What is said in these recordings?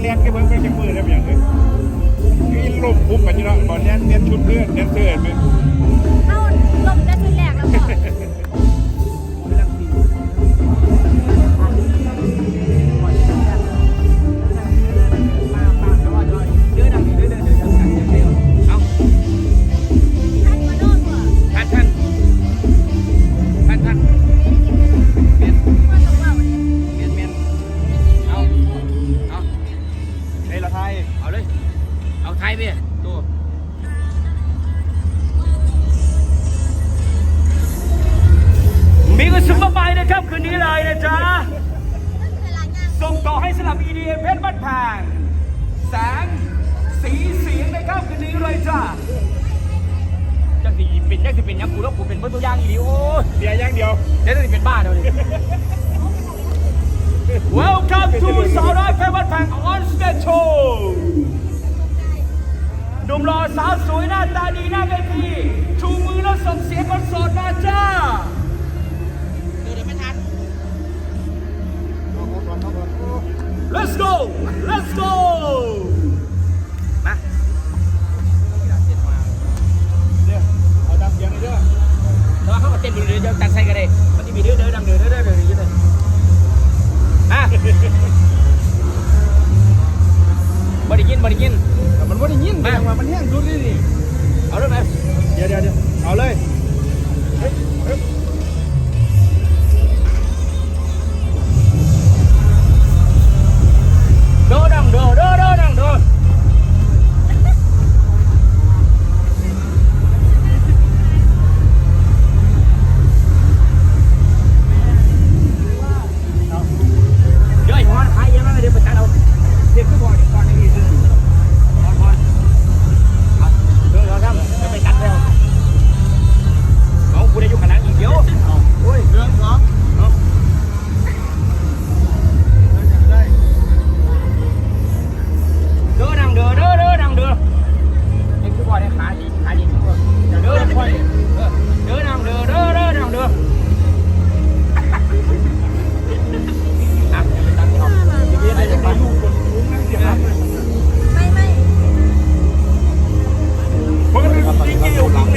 เลี่ยนชุดเรียนกันเพิ่งไปจังมือแล้วอย่างเลยนี่ลมคุ้มกันอยู่แล้วบอลเรียนเรียนชุดเพื่อนเรียนเสื้อไปเข้าลมได้ชุดแรกแล้วก็ เอาเลย เอาไทยไปตัวมีก็ซุปเปอร์ไบค์นะครับ คืนนี้เลยนะจ๊ะเวลาย่างส่งต่อให้สลับ EDM เพชรบ้านแพงแสง สีเสียงในค่ำคืนนี้เลยจ้ะจังสิเป็นจังสิเป็นยังกูแล้วกูเป็นเพื่อนตัวอย่างอีหลีโอ้ยเดียวอย่างเดียวเดี๋ยวจะสิเป็นบ้าเดี๋ยวนี้ Welcome to สาวน้อยเพชรวัดแพง on stage show หนุ่มหล่อสาวสวยหน้าตาดีหน้าเวทีชูมือแล้วส่งเสียงคนโสดมาจ้าดูได้ไม่ทัน Let's go Let's go ว่ามันแห้งชุดนี่นี่เอาเรื่องไหมเดี๋ยวเดี๋ยวเดี๋ยวเอาเลย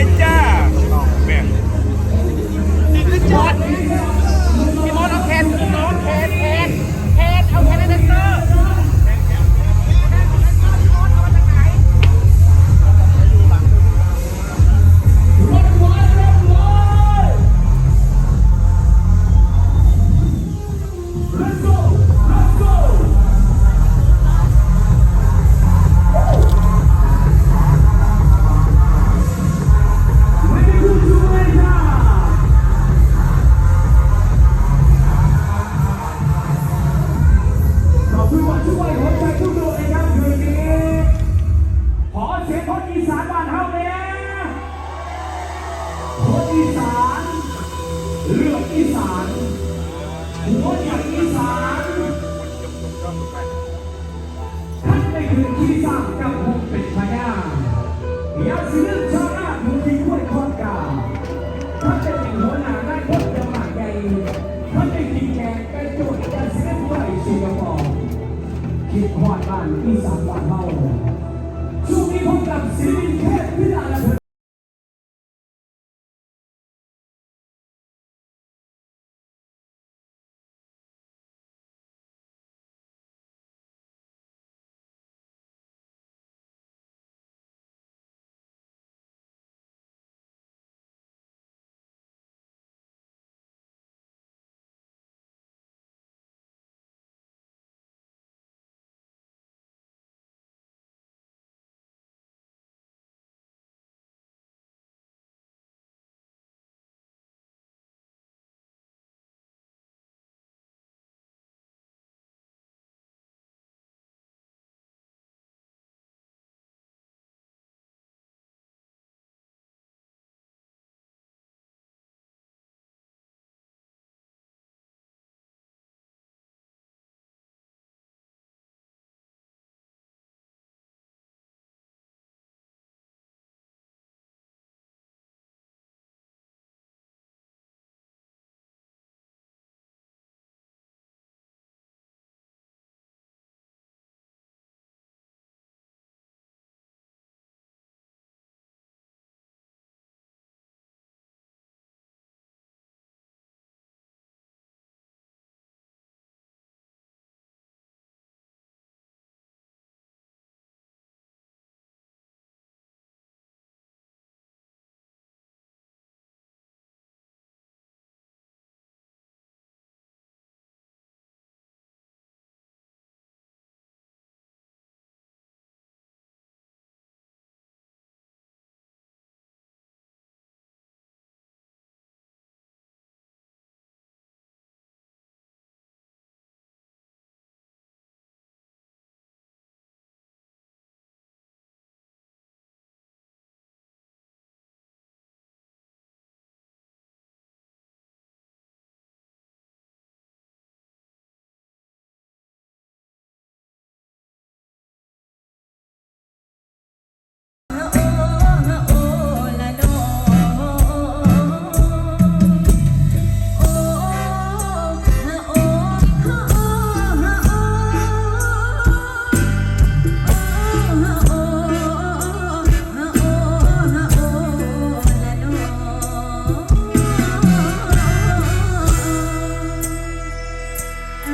ง อีสานเลือกอีสานหัวใจอีสานท่านได้คืนที่สร้างกับผมเป็นพญาอยากซื้อชาวนาอยู่ที่ห้วยคอนกาท่านได้เป็นหัวหน้าได้พบจะมาใหญ่ท่านได้กินแกงไก่จุดจะเส้นไหวสิงคโปร์คิดฮอดบ้านอีสานบ้านเฮาช่วงนี้พบกับศิลปิน